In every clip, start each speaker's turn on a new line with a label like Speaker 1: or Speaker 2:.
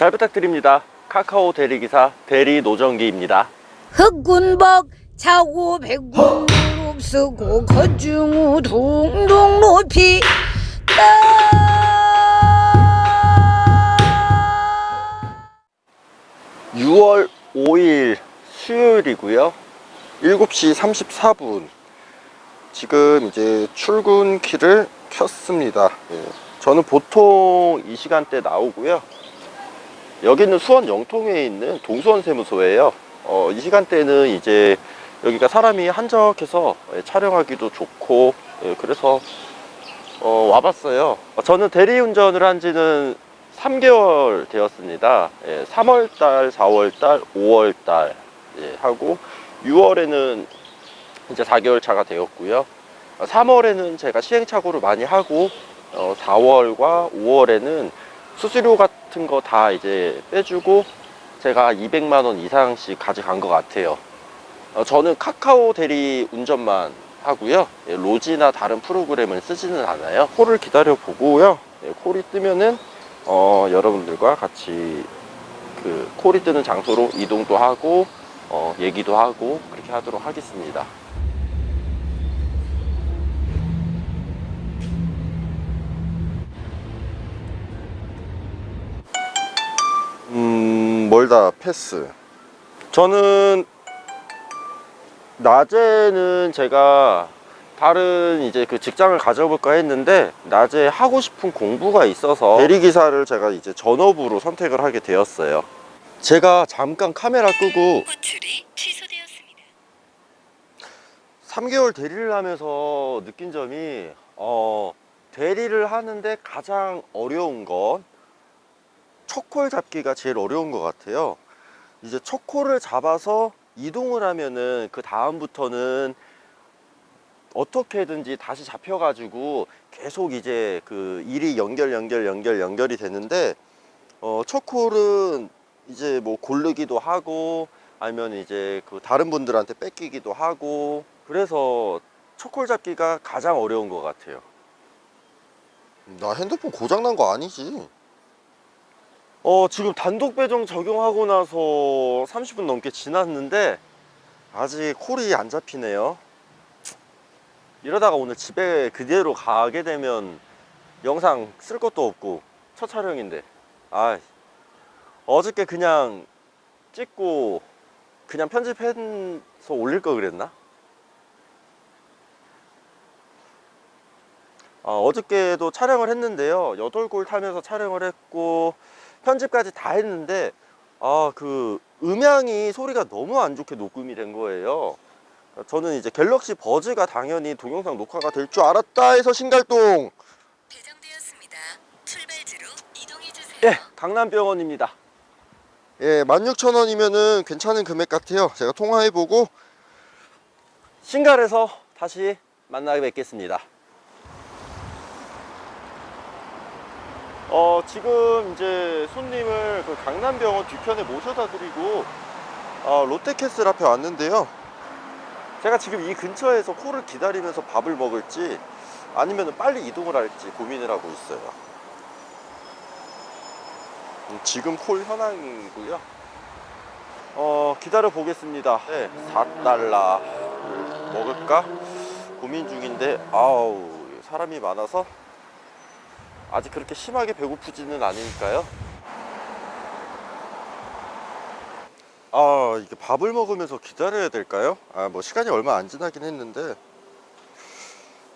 Speaker 1: 잘 부탁드립니다. 카카오 대리기사 대리 노정기입니다.
Speaker 2: 흑군박 차고 백군 무릅쓰고 거중우 둥둥 높이 따
Speaker 1: 6월 5일 수요일이고요. 7시 34분. 지금 이제 출근키를 켰습니다. 예. 저는 보통 이 시간대 나오고요. 여기는 수원 영통에 있는 동수원 세무소예요. 어, 이 시간대는 이제 여기가 사람이 한적해서 예, 촬영하기도 좋고 예, 그래서 어, 와봤어요. 어, 저는 대리운전을 한 지는 3개월 되었습니다. 예, 3월달, 4월달, 5월달 예, 하고 6월에는 이제 4개월 차가 되었고요. 3월에는 제가 시행착오를 많이 하고 어, 4월과 5월에는 수수료 같은 거 다 이제 빼주고 제가 200만 원 이상씩 가져간 것 같아요. 어, 저는 카카오 대리 운전만 하고요. 예, 로지나 다른 프로그램을 쓰지는 않아요. 콜을 기다려 보고요. 예, 콜이 뜨면은 어, 여러분들과 같이 그 콜이 뜨는 장소로 이동도 하고 어, 얘기도 하고 그렇게 하도록 하겠습니다. 멀다 패스. 저는 낮에는 제가 다른 이제 그 직장을 가져볼까 했는데 낮에 하고 싶은 공부가 있어서 대리기사를 제가 이제 전업으로 선택을 하게 되었어요. 제가 잠깐 카메라 끄고
Speaker 2: 호출이 취소되었습니다.
Speaker 1: 3개월 대리를 하면서 느낀 점이 어, 대리를 하는데 가장 어려운 건 첫콜 잡기가 제일 어려운 것 같아요. 이제 첫콜을 잡아서 이동을 하면은 그 다음부터는 어떻게든지 다시 잡혀 가지고 계속 이제 그 일이 연결 연결 연결 연결이 되는데 어, 첫 콜은 이제 뭐 고르기도 하고 아니면 이제 그 다른 분들한테 뺏기기도 하고 그래서 첫콜 잡기가 가장 어려운 것 같아요. 나 핸드폰 고장 난 거 아니지? 어 지금 단독 배정 적용하고 나서 30분 넘게 지났는데 아직 콜이 안 잡히네요. 이러다가 오늘 집에 그대로 가게 되면 영상 쓸 것도 없고 첫 촬영인데 아 어저께 그냥 찍고 그냥 편집해서 올릴 걸 그랬나? 아, 어저께도 촬영을 했는데요. 8골 타면서 촬영을 했고 편집까지 다 했는데 아, 그 음향이 소리가 너무 안 좋게 녹음이 된 거예요. 저는 이제 갤럭시 버즈가 당연히 동영상 녹화가 될 줄 알았다 해서 신갈동
Speaker 2: 배정되었습니다. 출발지로 이동해 주세요.
Speaker 1: 예, 강남병원입니다. 예, 16,000원이면은 괜찮은 금액 같아요. 제가 통화해보고 신갈에서 다시 만나 뵙겠습니다. 어, 지금 이제 손님을 그 강남병원 뒤편에 모셔다 드리고 어, 롯데캐슬 앞에 왔는데요. 제가 지금 이 근처에서 콜을 기다리면서 밥을 먹을지 아니면 빨리 이동을 할지 고민을 하고 있어요. 음, 지금 콜 현황이고요. 어, 기다려 보겠습니다. 네, 4달러 먹을까 고민 중인데 아우 사람이 많아서 아직 그렇게 심하게 배고프지는 않으니까요. 아 이게 밥을 먹으면서 기다려야 될까요? 아 뭐 시간이 얼마 안 지나긴 했는데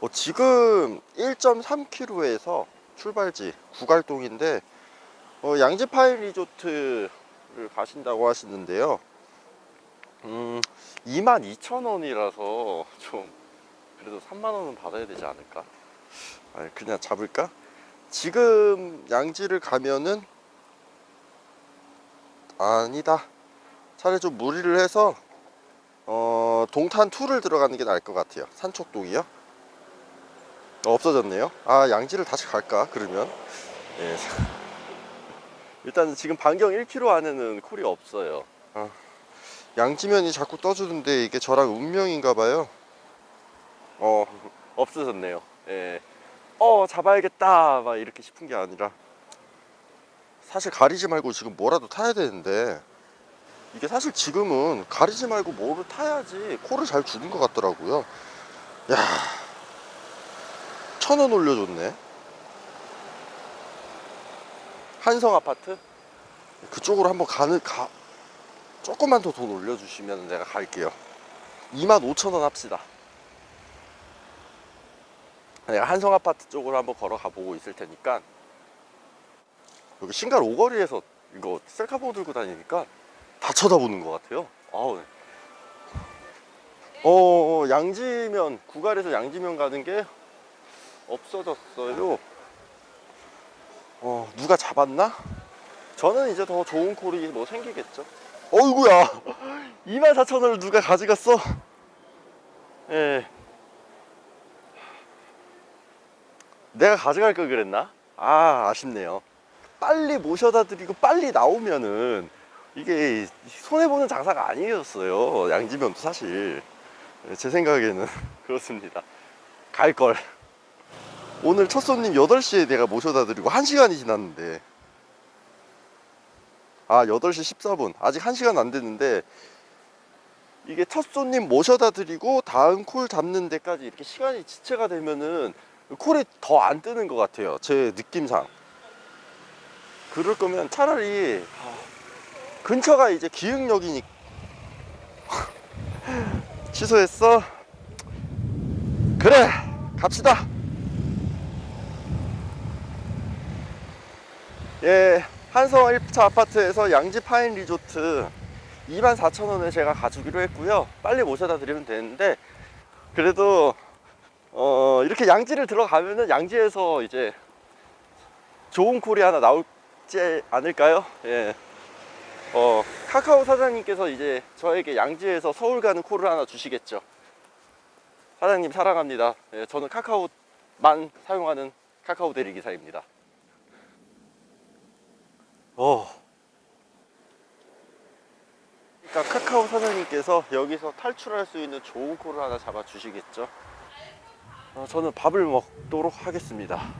Speaker 1: 어, 지금 1.3km에서 출발지 구갈동인데 어, 양지파인 리조트를 가신다고 하시는데요. 음, 22,000원이라서 좀 그래도 3만 원은 받아야 되지 않을까? 아니, 그냥 잡을까? 지금 양지를 가면은 아니다. 차라리 좀 무리를 해서 어, 동탄 2를 들어가는 게 나을 것 같아요. 산촉동이요. 어, 없어졌네요. 아 양지를 다시 갈까? 그러면 예. 일단 지금 반경 1km 안에는 콜이 없어요. 아, 양지면이 자꾸 떠주는데 이게 저랑 운명인가 봐요. 어 없어졌네요. 예. 어 잡아야겠다 막 이렇게 싶은 게 아니라 사실 가리지 말고 지금 뭐라도 타야 되는데 이게 사실 지금은 가리지 말고 뭐를 타야지 코를 잘 주는 것 같더라고요. 야, 천 원 올려줬네. 한성 아파트 그쪽으로 한번 가는 가 조금만 더 돈 올려주시면 내가 갈게요. 2만 5천 원 합시다. 내가 한성 아파트 쪽으로 한번 걸어가 보고 있을 테니까 여기 신갈 오거리에서 이거 셀카봉 들고 다니니까 다 쳐다보는 것 같아요. 아우. 어, 어, 양지면 구갈에서 양지면 가는 게 없어졌어요. 어, 누가 잡았나? 저는 이제 더 좋은 콜이 뭐 생기겠죠. 어이구야! 24,000원을 누가 가져갔어? 예. 내가 가져갈 걸 그랬나? 아, 아쉽네요. 빨리 모셔다 드리고 빨리 나오면은 이게 손해보는 장사가 아니었어요. 양지면도 사실. 제 생각에는 그렇습니다. 갈 걸. 오늘 첫 손님 8시에 내가 모셔다 드리고 1시간이 지났는데. 아, 8시 14분. 아직 1시간 안 됐는데. 이게 첫 손님 모셔다 드리고 다음 콜 잡는 데까지 이렇게 시간이 지체가 되면은 콜이 더 안 뜨는 것 같아요. 제 느낌상. 그럴 거면 차라리 아, 근처가 이제 기흥역이니 취소했어? 그래 갑시다 예 한성 1차 아파트에서 양지 파인 리조트 24,000원에 제가 가주기로 했고요 빨리 모셔다 드리면 되는데 그래도 어 이렇게 양지를 들어가면은 양지에서 이제 좋은 콜이 하나 나올지 않을까요? 예. 어, 카카오 사장님께서 이제 저에게 양지에서 서울 가는 콜을 하나 주시겠죠. 사장님 사랑합니다. 예, 저는 카카오만 사용하는 카카오 대리 기사입니다. 어. 그러니까 카카오 사장님께서 여기서 탈출할 수 있는 좋은 콜을 하나 잡아 주시겠죠. 어, 저는 밥을 먹도록 하겠습니다.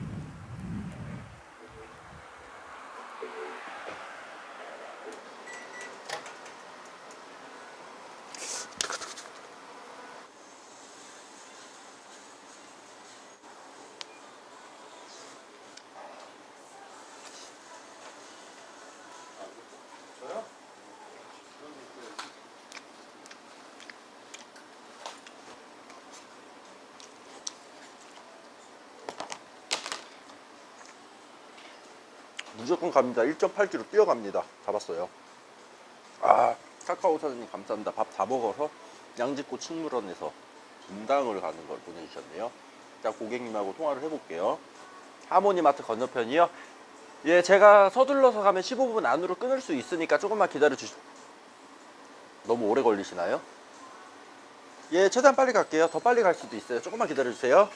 Speaker 1: 무조건 갑니다. 1.8km 뛰어갑니다. 잡았어요. 아, 카카오 사장님 감사합니다. 밥 다 먹어서 양지꽃 식물원에서 분당을 가는 걸 보내주셨네요. 자, 고객님하고 통화를 해볼게요. 하모니마트 건너편이요? 예, 제가 서둘러서 가면 15분 안으로 끊을 수 있으니까 조금만 기다려 주시... 너무 오래 걸리시나요? 예, 최대한 빨리 갈게요. 더 빨리 갈 수도 있어요. 조금만 기다려 주세요.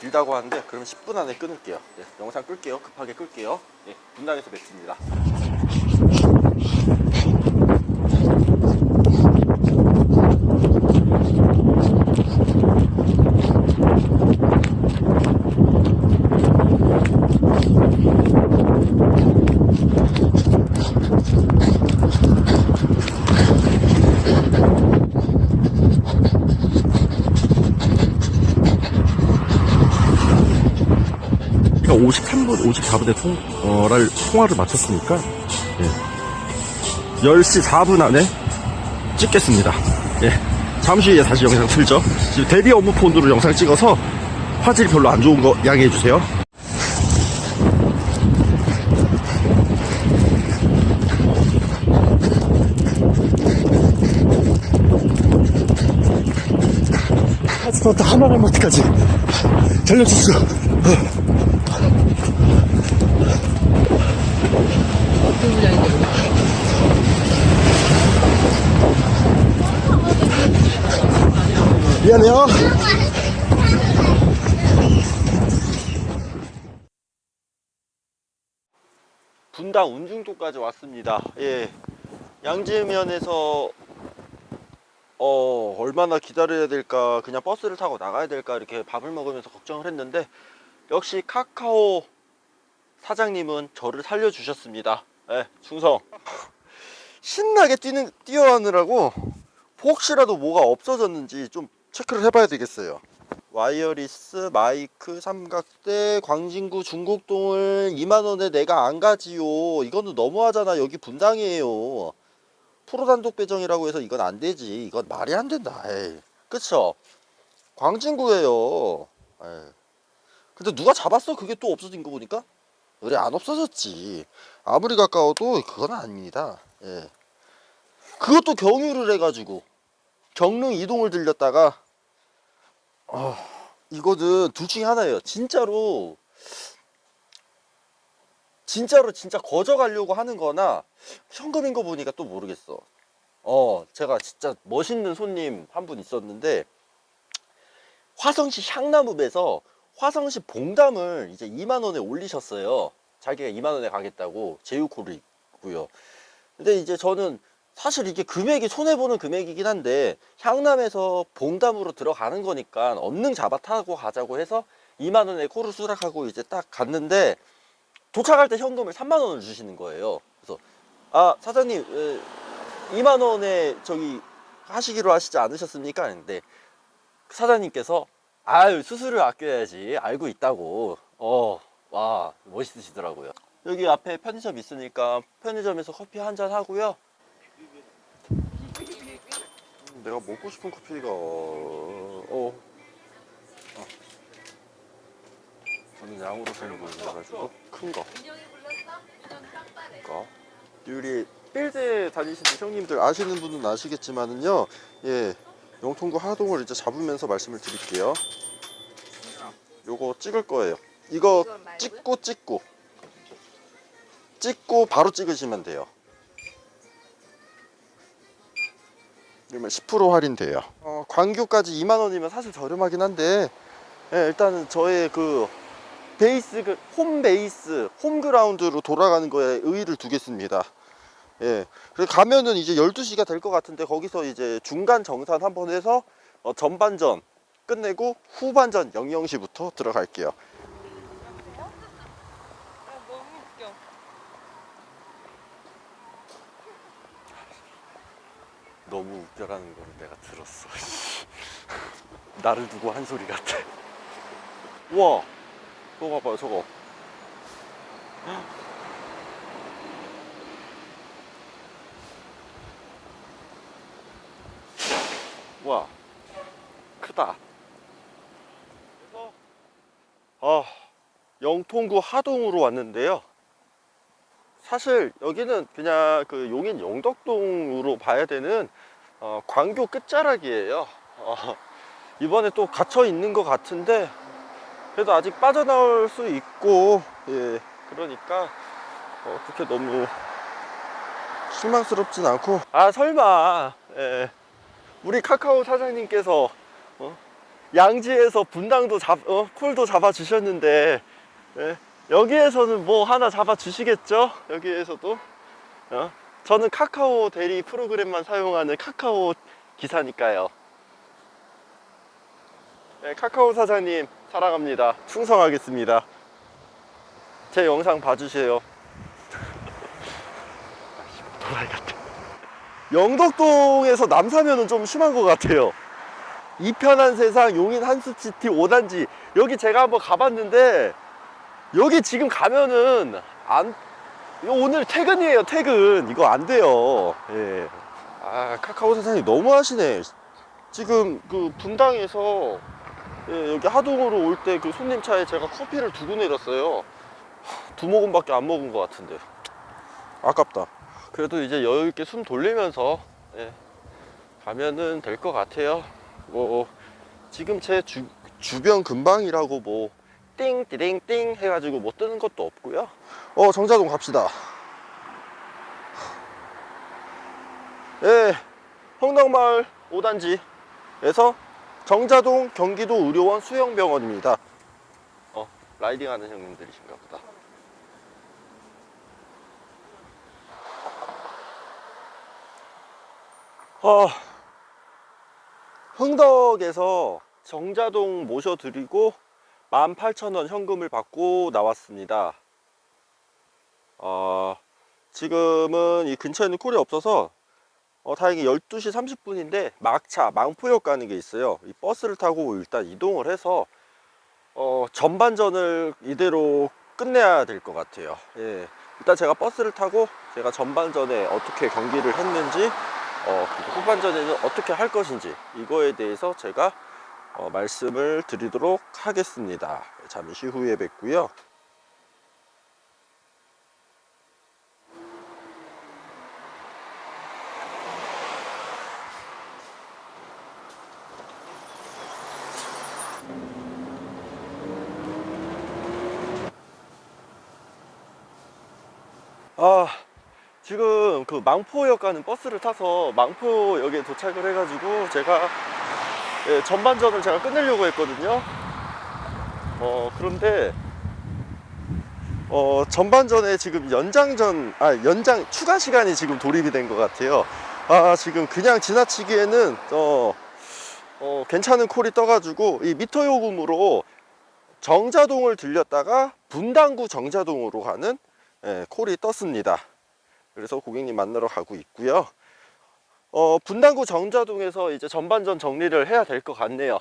Speaker 1: 길다고 하는데 그럼 10분 안에 끊을게요. 예, 영상 끌게요. 급하게 끌게요. 예, 분당에서 뵙습니다. 54분에 통, 어 를, 통화를 마쳤으니까, 예. 10시 4분 안에 찍겠습니다. 예. 잠시 후에 다시 영상 틀죠. 지금 대비 업무 폰으로 영상 찍어서 화질이 별로 안 좋은 거 양해해 주세요. 파스포트 하나하나까지 잘려줬어. 미안해요. 분당 운중도까지 왔습니다. 예. 양지면에서 어, 얼마나 기다려야 될까, 그냥 버스를 타고 나가야 될까, 이렇게 밥을 먹으면서 걱정을 했는데, 역시 카카오 사장님은 저를 살려주셨습니다. 예, 충성. 신나게 뛰는 뛰어하느라고 혹시라도 뭐가 없어졌는지 좀 체크를 해봐야 되겠어요. 와이어리스 마이크 삼각대 광진구 중곡동을 2만 원에 내가 안 가지요. 이거는 너무하잖아. 여기 분당이에요. 프로 단독 배정이라고 해서 이건 안 되지. 이건 말이 안 된다. 그쵸? 광진구예요. 에이. 근데 누가 잡았어? 그게 또 없어진 거 보니까? 그래 안 없어졌지. 아무리 가까워도 그건 아닙니다. 예. 그것도 경유를 해가지고 경릉 이동을 들렸다가 어, 이거는 둘 중에 하나예요. 진짜로 진짜로 진짜 거저 가려고 하는 거나 현금인 거 보니까 또 모르겠어. 어, 제가 진짜 멋있는 손님 한 분 있었는데 화성시 향나무배에서 화성시 봉담을 이제 2만 원에 올리셨어요. 자기가 2만 원에 가겠다고 제휴콜을 있고요. 근데 이제 저는 사실 이게 금액이 손해 보는 금액이긴 한데 향남에서 봉담으로 들어가는 거니까 언능 잡아 타고 가자고 해서 2만 원에 콜을 수락하고 이제 딱 갔는데 도착할 때 현금을 3만 원을 주시는 거예요. 그래서 아 사장님 에, 2만 원에 저기 하시기로 하시지 않으셨습니까? 근데 사장님께서 아유 수수료 아껴야지 알고 있다고 어 와 멋있으시더라고요 여기 앞에 편의점 있으니까 편의점에서 커피 한 잔 하고요 음, 내가 먹고 싶은 커피가 어, 어. 저는 양으로 쓰는 거여가지고. 큰거. 그러니까. 우리 필드 다니시는 형님들 아시는 분은 아시겠지만은요 예 영통구 하동을 이제 잡으면서 말씀을 드릴게요. 요거 찍을 거예요. 이거 찍고 찍고. 찍고 바로 찍으시면 돼요 그러면 10% 할인돼요 어, 광교까지 2만원이면 사실 저렴하긴 한데 예, 일단은 저의 그 베이스 그 홈 베이스 홈그라운드로 돌아가는 거에 의의를 두겠습니다 예. 그래서 가면은 이제 12시가 될 것 같은데 거기서 이제 중간 정산 한번 해서 어, 전반전 끝내고 후반전 00시부터 들어갈게요.
Speaker 3: 아, 너무 웃겨.
Speaker 1: 너무 웃겨라는 걸 내가 들었어. 나를 두고 한 소리 같아. 우와, 저거 봐봐요, 저거. 와, 크다. 그래서 아, 영통구 하동으로 왔는데요. 사실 여기는 그냥 그 용인 영덕동으로 봐야 되는 어, 광교 끝자락이에요. 어, 이번에 또 갇혀 있는 것 같은데 그래도 아직 빠져나올 수 있고 예 그러니까 어, 그렇게 너무 실망스럽진 않고. 아 설마 예, 우리 카카오 사장님께서 어, 양지에서 분당도 잡 어, 콜도 잡아 주셨는데 예, 여기에서는 뭐 하나 잡아 주시겠죠? 여기에서도 어? 저는 카카오 대리 프로그램만 사용하는 카카오 기사니까요. 네, 카카오 사장님 사랑합니다. 충성하겠습니다. 제 영상 봐주세요. 도라이 같아. 영덕동에서 남사면은 좀 심한 것 같아요. 이 편한 세상 용인 한숲시티 5단지 여기 제가 한번 가봤는데 여기 지금 가면은 안 오늘 퇴근이에요 퇴근. 이거 안 돼요. 예. 아 카카오 사장님 너무 하시네. 지금 그 분당에서 예, 여기 하동으로 올 때 그 손님 차에 제가 커피를 두고 내렸어요. 하, 두 모금밖에 안 먹은 것 같은데. 아깝다. 그래도 이제 여유 있게 숨 돌리면서 예, 가면은 될 것 같아요. 뭐 지금 제 주, 주변 근방이라고 뭐 띵, 띠링, 띵 해가지고 뭐 뜨는 것도 없고요. 어, 정자동 갑시다. 예, 형덕마을 5단지에서 정자동 경기도 의료원 수영병원입니다. 어, 라이딩 하는 형님들이신가 보다. 어, 흥덕에서 정자동 모셔드리고 18,000원 현금을 받고 나왔습니다. 어, 지금은 이 근처에는 콜이 없어서 어, 다행히 12시 30분인데 막차 망포역 가는 게 있어요. 이 버스를 타고 일단 이동을 해서 어, 전반전을 이대로 끝내야 될 것 같아요. 예. 일단 제가 버스를 타고 제가 전반전에 어떻게 경기를 했는지 어, 후반전에는 어떻게 할 것인지 이거에 대해서 제가 어, 말씀을 드리도록 하겠습니다. 잠시 후에 뵙고요. 아 지금 그 망포역 가는 버스를 타서 망포역에 도착을 해가지고 제가 예, 전반전을 제가 끝내려고 했거든요. 어 그런데 어 전반전에 지금 연장전 아 연장 추가 시간이 지금 돌입이 된 것 같아요. 아 지금 그냥 지나치기에는 어, 어 괜찮은 콜이 떠가지고 이 미터 요금으로 정자동을 들렸다가 분당구 정자동으로 가는 예, 콜이 떴습니다. 그래서 고객님 만나러 가고 있고요. 어, 분당구 정자동에서 이제 전반전 정리를 해야 될 것 같네요.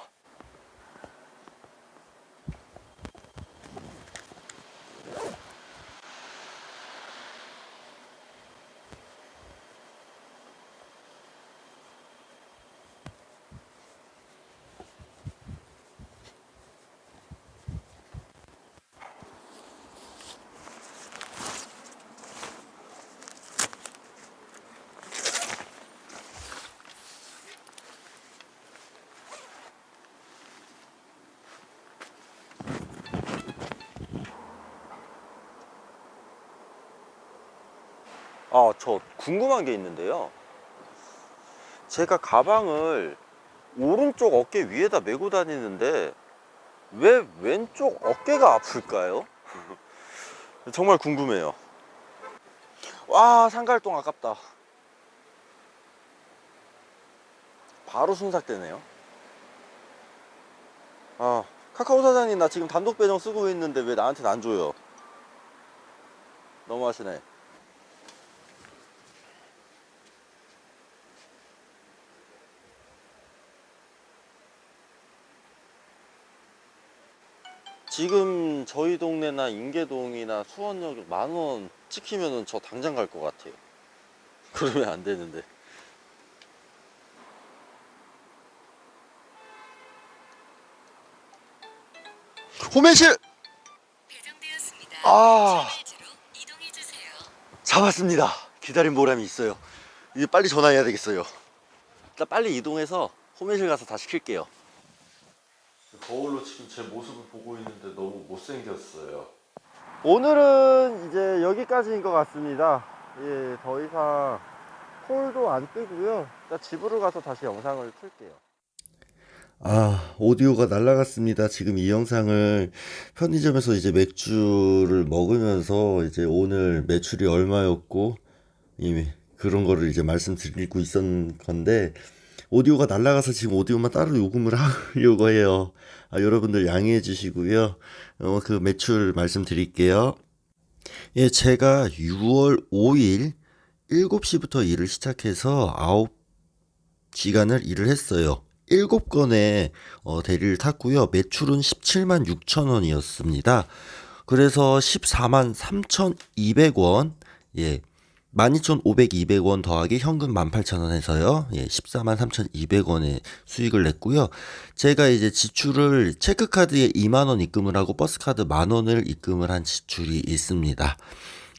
Speaker 1: 아, 저 궁금한 게 있는데요. 제가 가방을 오른쪽 어깨 위에다 메고 다니는데 왜 왼쪽 어깨가 아플까요? 정말 궁금해요. 와, 상갈동 아깝다. 바로 순삭되네요. 아, 카카오 사장님 나 지금 단독 배정 쓰고 있는데 왜 나한테는 안 줘요? 너무하시네. 지금 저희 동네나 인계동이나 수원역 만원 찍히면은 저 당장 갈 것 같아요. 그러면 안 되는데. 호매실
Speaker 2: 배정되었습니다.
Speaker 1: 아. 잡았습니다. 기다린 보람이 있어요. 이제 빨리 전화해야 되겠어요. 일단 빨리 이동해서 호매실 가서 다 시킬게요. 거울로 지금 제 모습을 보고 있는데 너무 못생겼어요. 오늘은 이제 여기까지인 것 같습니다. 예, 더 이상 콜도 안 뜨고요. 일단 집으로 가서 다시 영상을 틀게요. 아, 오디오가 날라갔습니다. 지금 이 영상을 편의점에서 이제 맥주를 먹으면서 이제 오늘 매출이 얼마였고, 이미 그런 거를 이제 말씀드리고 있었던 건데, 오디오가 날라가서 지금 오디오만 따로 요금을 하려고 해요. 아, 여러분들 양해해 주시고요. 어, 그 매출 말씀드릴게요. 예, 제가 6월 5일 7시부터 일을 시작해서 9시간을 일을 했어요. 7건의 어, 대리를 탔고요. 매출은 17만 6천 원이었습니다. 그래서 14만 3,200원, 예, 12,500, 200원 더하기 현금 18,000원에서요. 예, 14만 3,200원의 수익을 냈고요. 제가 이제 지출을 체크카드에 2만 원 입금을 하고 버스카드 만 원을 입금을 한 지출이 있습니다.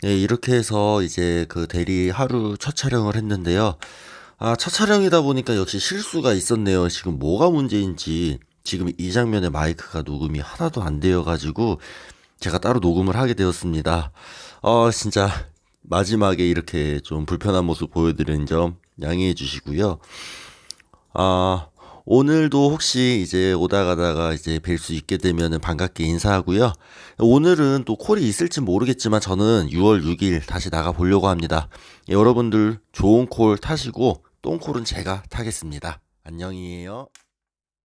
Speaker 1: 예, 이렇게 해서 이제 그 대리 하루 첫 촬영을 했는데요. 아, 첫 촬영이다 보니까 역시 실수가 있었네요. 지금 뭐가 문제인지 지금 이 장면의 마이크가 녹음이 하나도 안 되어가지고 제가 따로 녹음을 하게 되었습니다. 어, 진짜 마지막에 이렇게 좀 불편한 모습 보여드린 점 양해해 주시고요. 아, 오늘도 혹시 이제 오다 가다가 이제 뵐 수 있게 되면은 반갑게 인사하고요. 오늘은 또 콜이 있을지 모르겠지만 저는 6월 6일 다시 나가 보려고 합니다. 여러분들 좋은 콜 타시고 똥콜은 제가 타겠습니다. 안녕이에요.